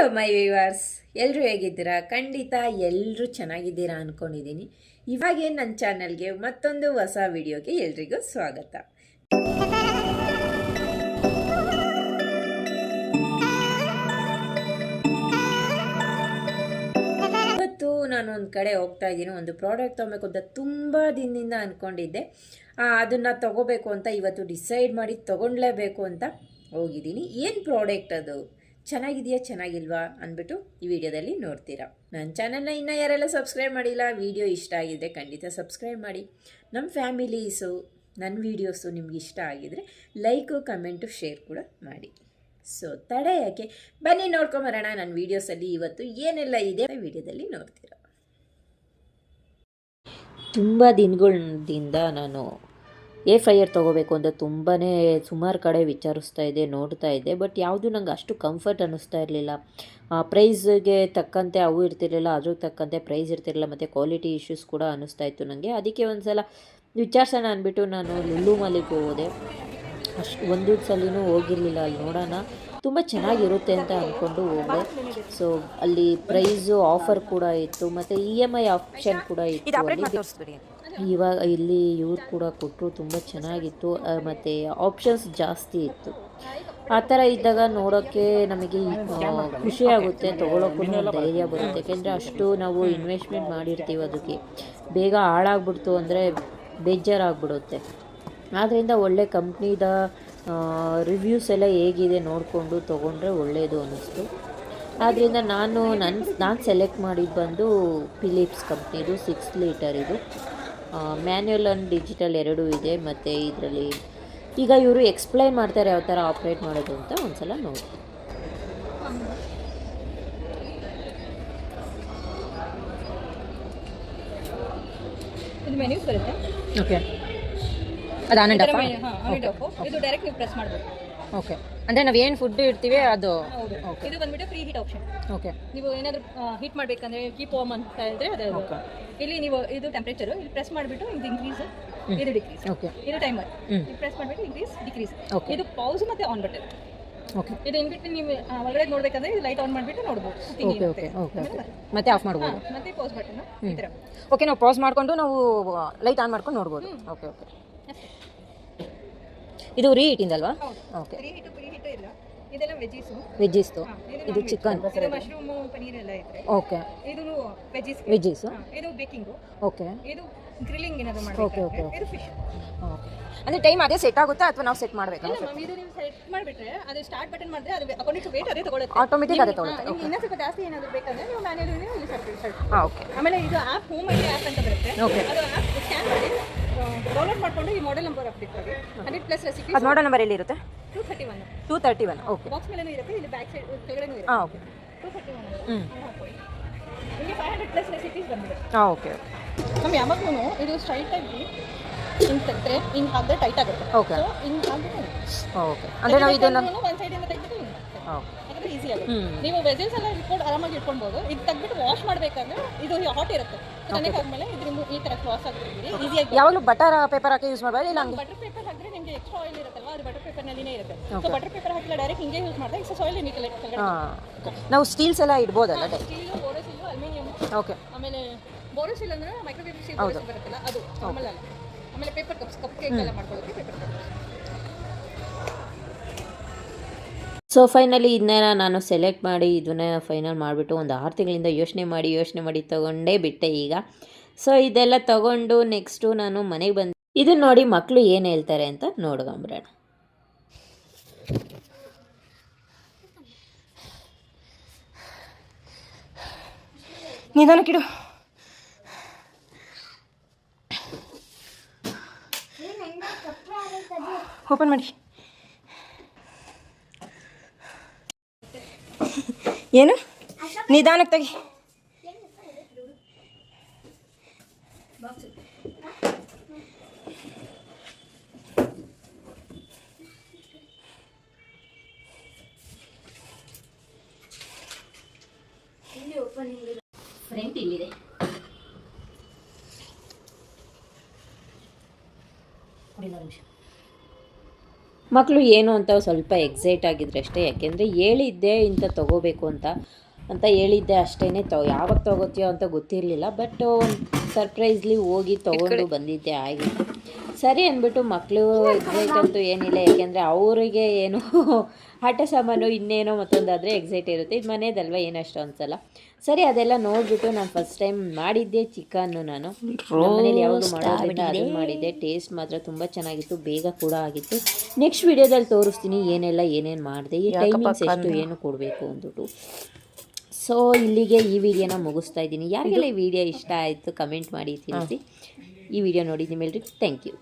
Hello my viewers ಎಲ್ಲರೂ ಹೇಗಿದ್ದೀರಾ? ಖಂಡಿತ ಎಲ್ಲರೂ ಚೆನ್ನಾಗಿದ್ದೀರಾ ಅಂದ್ಕೊಂಡಿದ್ದೀನಿ ಇವಾಗೇ ನನ್ನ ಚಾನಲ್ಗೆ ಮತ್ತೊಂದು ಹೊಸ ವಿಡಿಯೋಗೆ ಎಲ್ರಿಗೂ ಸ್ವಾಗತ. ಇವತ್ತು ನಾನು ಒಂದು ಕಡೆ ಹೋಗ್ತಾ ಇದ್ದೀನಿ. ಒಂದು ಪ್ರಾಡಕ್ಟ್ ತೊಗೊಬೇಕು ಅಂತ ತುಂಬ ದಿನದಿಂದ ಅಂದ್ಕೊಂಡಿದ್ದೆ ಅದನ್ನು ತಗೋಬೇಕು ಅಂತ ಇವತ್ತು ಡಿಸೈಡ್ ಮಾಡಿ ತೊಗೊಳ್ಲೇಬೇಕು ಅಂತ ಹೋಗಿದ್ದೀನಿ. ಏನು ಪ್ರಾಡಕ್ಟ್ ಅದು? ಚೆನ್ನಾಗಿದೆಯಾ, ಚೆನ್ನಾಗಿಲ್ವಾ ಅಂದ್ಬಿಟ್ಟು ಈ ವಿಡಿಯೋದಲ್ಲಿ ನೋಡ್ತೀರಾ. ನನ್ನ ಚಾನಲ್ನ ಇನ್ನೂ ಯಾರೆಲ್ಲ ಸಬ್ಸ್ಕ್ರೈಬ್ ಮಾಡಿಲ್ಲ, ವಿಡಿಯೋ ಇಷ್ಟ ಆಗಿದ್ದರೆ ಖಂಡಿತ ಸಬ್ಸ್ಕ್ರೈಬ್ ಮಾಡಿ. ನಮ್ಮ ಫ್ಯಾಮಿಲೀಸು, ನನ್ನ ವೀಡಿಯೋಸು ನಿಮ್ಗೆ ಇಷ್ಟ ಆಗಿದರೆ ಲೈಕು, ಕಮೆಂಟು, ಶೇರ್ ಕೂಡ ಮಾಡಿ. ಸೊ, ತಡೆ ಯಾಕೆ? ಬನ್ನಿ ನೋಡ್ಕೊಂಬರೋಣ ನನ್ನ ವೀಡಿಯೋಸಲ್ಲಿ. ಇವತ್ತು ಏನೆಲ್ಲ ಇದೆ ವಿಡಿಯೋದಲ್ಲಿ ನೋಡ್ತೀರಾ. ತುಂಬ ದಿನಗಳಿಂದ ನಾನು ಎ ಫ್ರೈಯರ್ ತೊಗೋಬೇಕು ಅಂತ ತುಂಬಾ ಸುಮಾರು ಕಡೆ ವಿಚಾರಿಸ್ತಾ ಇದ್ದೆ ನೋಡ್ತಾ ಇದ್ದೆ ಬಟ್ ಯಾವುದು ನಂಗೆ ಅಷ್ಟು ಕಂಫರ್ಟ್ ಅನ್ನಿಸ್ತಾ ಇರಲಿಲ್ಲ. ಪ್ರೈಸ್ಗೆ ತಕ್ಕಂತೆ ಅವು ಇರ್ತಿರಲಿಲ್ಲ ಅದ್ರ ತಕ್ಕಂತೆ ಪ್ರೈಸ್ ಇರ್ತಿರಲಿಲ್ಲ, ಮತ್ತು ಕ್ವಾಲಿಟಿ ಇಶ್ಯೂಸ್ ಕೂಡ ಅನ್ನಿಸ್ತಾ ಇತ್ತು ನನಗೆ ಅದಕ್ಕೆ ಒಂದು ಸಲ ವಿಚಾರಿಸೋಣ ಅಂದ್ಬಿಟ್ಟು ನಾನು ಲುಲ್ಲು ಮಾಲಿಗೆ ಹೋದೆ. ಅಷ್ಟು ಒಂದು ಸಲಿನೂ ಹೋಗಿರಲಿಲ್ಲ, ಅಲ್ಲಿ ನೋಡೋಣ. ತುಂಬ ಚೆನ್ನಾಗಿರುತ್ತೆ ಅಂತ ಅಂದ್ಕೊಂಡು ಹೋದೆ. ಸೊ ಅಲ್ಲಿ ಪ್ರೈಸು ಆಫರ್ ಕೂಡ ಇತ್ತು, ಮತ್ತು ಇ ಎಂ ಐ ಆಪ್ಷನ್ ಕೂಡ ಇತ್ತು ಇವಾಗ ಇಲ್ಲಿ ಇವ್ರು ಕೂಡ ಕೊಟ್ಟರು ತುಂಬ ಚೆನ್ನಾಗಿತ್ತು ಮತ್ತು ಆಪ್ಷನ್ಸ್ ಜಾಸ್ತಿ ಇತ್ತು. ಆ ಥರ ಇದ್ದಾಗ ನೋಡೋಕ್ಕೆ ನಮಗೆ ಖುಷಿಯಾಗುತ್ತೆ ಖುಷಿ ಆಗುತ್ತೆ ಧೈರ್ಯ ಬರುತ್ತೆ. ಯಾಕೆಂದರೆ ಅಷ್ಟು ನಾವು ಇನ್ವೆಸ್ಟ್ಮೆಂಟ್ ಮಾಡಿರ್ತೀವಿ ಅದಕ್ಕೆ. ಬೇಗ ಹಾಳಾಗ್ಬಿಡ್ತು ಅಂದರೆ ಬೇಜಾರಾಗ್ಬಿಡುತ್ತೆ. ಆದ್ದರಿಂದ ಒಳ್ಳೆ ಕಂಪ್ನಿದ ರಿವ್ಯೂಸ್ ಎಲ್ಲ ಹೇಗಿದೆ ನೋಡಿಕೊಂಡು ತೊಗೊಂಡ್ರೆ ಒಳ್ಳೆಯದು ಅನ್ನಿಸ್ತು. ಆದ್ದರಿಂದ ನಾನು ನನ್ನ ನಾನು ಸೆಲೆಕ್ಟ್ ಮಾಡಿದ್ದು ಬಂದು ಫಿಲಿಪ್ಸ್ ಕಂಪ್ನಿದು ಸಿಕ್ಸ್ ಲೀಟರ್ ಇದು. ಮ್ಯಾನ್ಯುಯಲ್ ಆ್ಯಂಡ್ ಡಿಜಿಟಲ್ ಎರಡೂ ಇದೆ ಮತ್ತು ಇದರಲ್ಲಿ ಈಗ ಇವರು ಎಕ್ಸ್ಪ್ಲೈನ್ ಮಾಡ್ತಾರೆ ಯಾವ ಥರ ಆಪ್ರೇಟ್ ಮಾಡೋದು ಅಂತ ಒಂದ್ಸಲ ನೋಡಿ. ಇದು ಮೆನ್ಯೂಸ್ ಬರುತ್ತೆ. ಓಕೆ ಅದು ಆನ್ ಆ್ಯಂಡ್ ಆಫ್ ಇದು ಡೈರೆಕ್ಟ್ ನೀವು ಪ್ರೆಸ್ ಮಾಡಬೇಕು. ಓಕೆ ಅಂದರೆ ನಾವು ಏನು ಫುಡ್ ಇಡ್ತೀವಿ ಅದು ಓಕೆ ಇದು ಬಂದ್ಬಿಟ್ಟು ಫ್ರೀ ಹೀಟ್ ಆಪ್ಷನ್ ಓಕೆ ನೀವು ಏನಾದರೂ ಹೀಟ್ ಮಾಡಬೇಕಂದ್ರೆ ಕೀಪ್ ಓಮ್ ಅಂತ ಹೇಳಿದ್ರೆ ಅದೇ. ಇಲ್ಲಿ ನೀವು ಇದು ಟೆಂಪರೇಚರ್ ಇಲ್ಲಿ ಪ್ರೆಸ್ ಮಾಡಿಬಿಟ್ಟು ಇದು ಇನ್ಕ್ರೀಸ್ ಇದು ಡಿಕ್ರೀಸ್ ಓಕೆ ಇದು ಟೈಮರ್. ಇದು ಪ್ರೆಸ್ ಮಾಡಿಬಿಟ್ಟು ಇನ್ಕ್ರೀಸ್ ಡಿಕ್ರೀಸ್ ಓಕೆ ಇದು ಪೌಸ್ ಮತ್ತೆ ಆನ್ ಬಟನ್ ಓಕೆ ಇದು ಇನ್ಬಿಟ್ಟು ನೀವು ಒಳಗಡೆ ನೋಡ್ಬೇಕಂದ್ರೆ ಇದು ಲೈಟ್ ಆನ್ ಮಾಡಿಬಿಟ್ಟು ನೋಡ್ಬೋದು. ಓಕೆ ಓಕೆ ಓಕೆ ಮತ್ತೆ ಆಫ್ ಮಾಡ್ಬೋದು. ಮತ್ತೆ ಪೌಸ್ ಬಟನ್ ಈ ಥರ ಓಕೆ ನಾವು ಪೌಸ್ ಮಾಡಿಕೊಂಡು ನಾವು ಲೈಟ್ ಆನ್ ಮಾಡ್ಕೊಂಡು ನೋಡ್ಬೋದು. ಓಕೆ ಓಕೆ ಇದು ರೀ ಓಕೆ ರೀ okay preheat preheat ಇಲ್ಲ ಇದೆಲ್ಲ ವೆಜ್ಜೀಸು ವೆಜ್ಜಿಸ್ತು ಇದು ಚಿಕನ್ ಇದು ಮಶ್ರೂಮ್ ಪನೀರ್ ಎಲ್ಲ ಇದ್ರೆ. ಓಕೆ ಇದು ವೆಜ್ಜೀಸ್ ವೆಜ್ಜೀಸು ಇದು ಬೇಕಿಂಗು ಓಕೆ ಇದು ಗ್ರಿಲ್ಲಿಂಗ್ ಏನಾದ್ರು ಓಕೆ ಮಾಡಬೇಕು ಇದು ಫಿಶ್ ಓಕೆ ಅಂದರೆ ಟೈಮ್ ಅದೇ ಸೆಟ್ ಆಗುತ್ತಾ ಅಥವಾ ನಾವು ಸೆಟ್ ಮಾಡಬೇಕಾ? ಇದು ನೀವು ಸೆಟ್ ಮಾಡಿಬಿಟ್ರೆ ಅದು ಸ್ಟಾರ್ಟ್ ಬಟನ್ ಮಾಡಿದ್ರೆ ಅದು ಅಕಾರ್ಡಿಂಗ್ ಟು ವೇಟ್ ಅದೇ ತಗೊಳುತ್ತೆ. ಆಟೋಮೆಟಿಕ್ ಅದೇ ತೊಗೊಳುತ್ತೆ. ನಿಮ್ಗೆ ಇನ್ನೂ ಸ್ವಲ್ಪ ಜಾಸ್ತಿ ಏನಾದ್ರು ಬೇಕಂದ್ರೆ ನೀವು ಮ್ಯಾನ್ಯಲ್ ಇಲ್ಲಿ ಸೆಟ್ ಹಾಂ ಓಕೆ ಆಮೇಲೆ ಇದು ಆ್ಯಪ್ ಹೋಮ್ ಐಡಿ ಆ್ಯಪ್ ಅಂತ ಬರುತ್ತೆ. ಓಕೆ ಅದು ಆ್ಯಪ್ ಸ್ಕ್ಯಾನ್ ಮಾಡಿ ಡೌನ್ಲೋಡ್ ಮಾಡ್ಕೊಂಡು ಈ ಮಾಡೆಲ್ ನಂಬರ್ ಅಪ್ಡೇಟ್ ಮಾಡಿ. ಹಂಡ್ರೆಡ್ ಪ್ಲಸ್ ರೆಸಿಪಿ ಅದು ಮಾಡೋ ನಂಬರ್ ಎಲ್ಲಿರುತ್ತೆ? Two thirty one two thirty one okay box ಇರುತ್ತೆ ಇಲ್ಲಿ ಬ್ಯಾಕ್ ಸೈಡ್ ಕೆಳಗಡೆನೂ ಇರುತ್ತೆ. ಹಾಂ ಓಕೆ ಟೂ ಥರ್ಟಿ ಒನ್ ಹ್ಞೂ ನಿಮಗೆ ಫೈವ್ ಹಂಡ್ರೆಡ್ ಪ್ಲಸ್ ರೆಸಿಪೀಸ್ ಬಂದಿದೆ. ಹಾಂ ಓಕೆ ನಮ್ಗೆ ಯಾವಾಗ್ಲೂ ಇದು ಸ್ಟ್ರೈಟ್ ಆಗಿ ಹಿಂಗೆ ತೆಗೆದ್ರೆ ಹಿಂಗೆ ಹಾಕಿದ್ರೆ ಟೈಟ್ ಆಗುತ್ತೆ. ಓಕೆ ಸೊ ಹಿಂಗೆ ಹಾಕಿದ್ರೆ ಓಕೆ ಅಂದರೆ ನಾವು ಇದನ್ನು ಒಂದು ಸೈಡಿಂದ ತೆಗೆದು ಯಾಕಂದ್ರೆ ಈಸಿ ಆಗುತ್ತೆ. ನೀವು ವೆಜಸ್ ಎಲ್ಲ ಇಟ್ಕೊಂಡು ಆರಾಮಾಗಿ ಇಟ್ಕೊಳ್ಬೋದು ಇದು ತೆಗೆದ್ಬಿಟ್ಟು ವಾಶ್ ಮಾಡಬೇಕಂದ್ರೆ ಇದು ಹಾಟ್ ಇರುತ್ತೆ. ತಣ್ಣಗೆ ಆದಮೇಲೆ ಇದರಿಂದ ಈ ಥರ ಕ್ಲಾಸ್ ಆಗಿರ್ತೀವಿ ಈಸಿಯಾಗಿ ಯಾವಾಗಲೂ ಬಟರ್ ಪೇಪರ್ ಹಾಕಿ ಯೂಸ್ ಮಾಡಬೇಡಿ ಇಲ್ಲ ಬಟರ್ ಪೇಪರ್ ಎಕ್ಸ್ಟ್ರಾ ಆಯಿಲ್ ಇರುತ್ತಲ್ವಾ? ಅದು ಬಟರ್ ಪೇಪರ್ನಲ್ಲಿನೇ ಇರುತ್ತೆ. ಸೊ ಬಟರ್ ಪೇಪರ್ ಹಾಕಿಲ್ಲ ಡೈರೆಕ್ಟ್ ಹಿಂಗೆ ಯೂಸ್ ಮಾಡಿದ್ರೆ ಎಕ್ಸಸ್ ಆಯಿಲ್ ಹಾಂ. ನಾವು ಸ್ಟೀಲ್ಸ್ ಎಲ್ಲ ಇಡ್ಬೋದಲ್ಲ ಸ್ಟೀಲು ಬೋರೋಸಿಲ್ಲು ಅಲ್ಯೂಮಿನಿಯಂ ಓಕೆ ಆಮೇಲೆ ಬೋರೋಸಿಲ್ ಅಂದ್ರೆ ಮೈಕ್ರೋವೇವ್ ಸೀಲ್ ಬೋರೋಸಿಲ್ ಬರುತ್ತಲ್ಲ ಅದು ನಾರ್ಮಲ್ ಅಲ್ಲ. ಆಮೇಲೆ ಪೇಪರ್ ಕಪ್ಸ್ ಕಪ್ ಕೇಕ್ ಎಲ್ಲ ಮಾಡ್ಕೊಳ್ಳೋಕೆ ಪೇಪರ್ ಕಪ್ಸ್ ಸೊ ಫೈನಲಿ ಇದನ್ನ ನಾನು ಸೆಲೆಕ್ಟ್ ಮಾಡಿ ಇದನ್ನೇ ಫೈನಲ್ ಮಾಡಿಬಿಟ್ಟು ಒಂದು ಆರು ತಿಂಗಳಿಂದ ಯೋಚನೆ ಮಾಡಿ ಯೋಚನೆ ಮಾಡಿ ತೊಗೊಂಡೇ ಬಿಟ್ಟೆ ಈಗ. ಸೊ ಇದೆಲ್ಲ ತಗೊಂಡು ನೆಕ್ಸ್ಟು ನಾನು ಮನೆಗೆ ಬಂದು ಇದನ್ನ ನೋಡಿ ಮಕ್ಕಳು ಏನು ಹೇಳ್ತಾರೆ ಅಂತ ನೋಡ್ಕೊಂಬಿಡೋಣ ನಿಧಾನಕ್ಕಿಡು ಓಪನ್ ಮಾಡಿ. ಏನು? ನಿಧಾನಕ್ಕೆ ತೆಗಿ. ಫ್ರಂಟ್ ಇಲ್ಲಿದೆ. ಮಕ್ಕಳು ಏನು ಅಂತ ಸ್ವಲ್ಪ ಎಕ್ಸೈಟ್ ಆಗಿದ್ರೆ ಅಷ್ಟೇ ಯಾಕೆಂದರೆ ಹೇಳಿದ್ದೆ ಇಂಥ ತಗೋಬೇಕು ಅಂತ. ಅಂತ ಹೇಳಿದ್ದೆ ಅಷ್ಟೇ ತೊ ಯಾವಾಗ ತೊಗೋತೀಯೋ ಅಂತ ಗೊತ್ತಿರಲಿಲ್ಲ ಬಟ್ ಸರ್ಪ್ರೈಸ್ಲಿ ಹೋಗಿ ತೊಗೊಂಡು ಬಂದಿದ್ದೆ ಆಗಿತ್ತು ಸರಿ ಅಂದ್ಬಿಟ್ಟು ಮಕ್ಕಳು ಎಕ್ಸೈಟ್ ಅಂತೂ ಏನಿಲ್ಲ ಯಾಕೆಂದರೆ ಅವರಿಗೆ ಏನು ಆಟ ಸಾಮಾನು ಇನ್ನೇನೋ ಮತ್ತೊಂದಾದರೆ ಎಕ್ಸೈಟ್ ಇರುತ್ತೆ. ಇದು ಮನೇದಲ್ವ ಏನಷ್ಟು ಅನ್ಸಲ್ಲ. ಸರಿ ಅದೆಲ್ಲ ನೋಡಿಬಿಟ್ಟು ನಾನು ಫಸ್ಟ್ ಟೈಮ್ ಮಾಡಿದ್ದೆ ಚಿಕನ್ನು ನಾನು. ಮನೇಲಿ ಯಾವುದು ಮಾಡೋದ್ರಿಂದ ಅದನ್ನು ಮಾಡಿದ್ದೆ. ಟೇಸ್ಟ್ ಮಾತ್ರ ತುಂಬ ಚೆನ್ನಾಗಿತ್ತು ಬೇಗ ಕೂಡ ಆಗಿತ್ತು. ನೆಕ್ಸ್ಟ್ ವಿಡಿಯೋದಲ್ಲಿ ತೋರಿಸ್ತೀನಿ ಏನೆಲ್ಲ ಏನೇನು ಮಾಡಿದೆ ಈ ಟೈಮಿಂಗ್ಸ್ ಎಷ್ಟು ಏನು ಕೊಡಬೇಕು ಅಂದ್ಬಿಟ್ಟು. ಸೊ ಇಲ್ಲಿಗೆ ಈ ವಿಡಿಯೋನ ಮುಗಿಸ್ತಾ ಇದ್ದೀನಿ. ಯಾರಿಗೆಲ್ಲ ಈ ವಿಡಿಯೋ ಇಷ್ಟ ಆಯಿತು ಕಮೆಂಟ್ ಮಾಡಿ ತಿಳಿಸಿ. ಈ ವಿಡಿಯೋ ನೋಡಿದ್ದೀನಿ ಮೇಲೆ ಥ್ಯಾಂಕ್ ಯು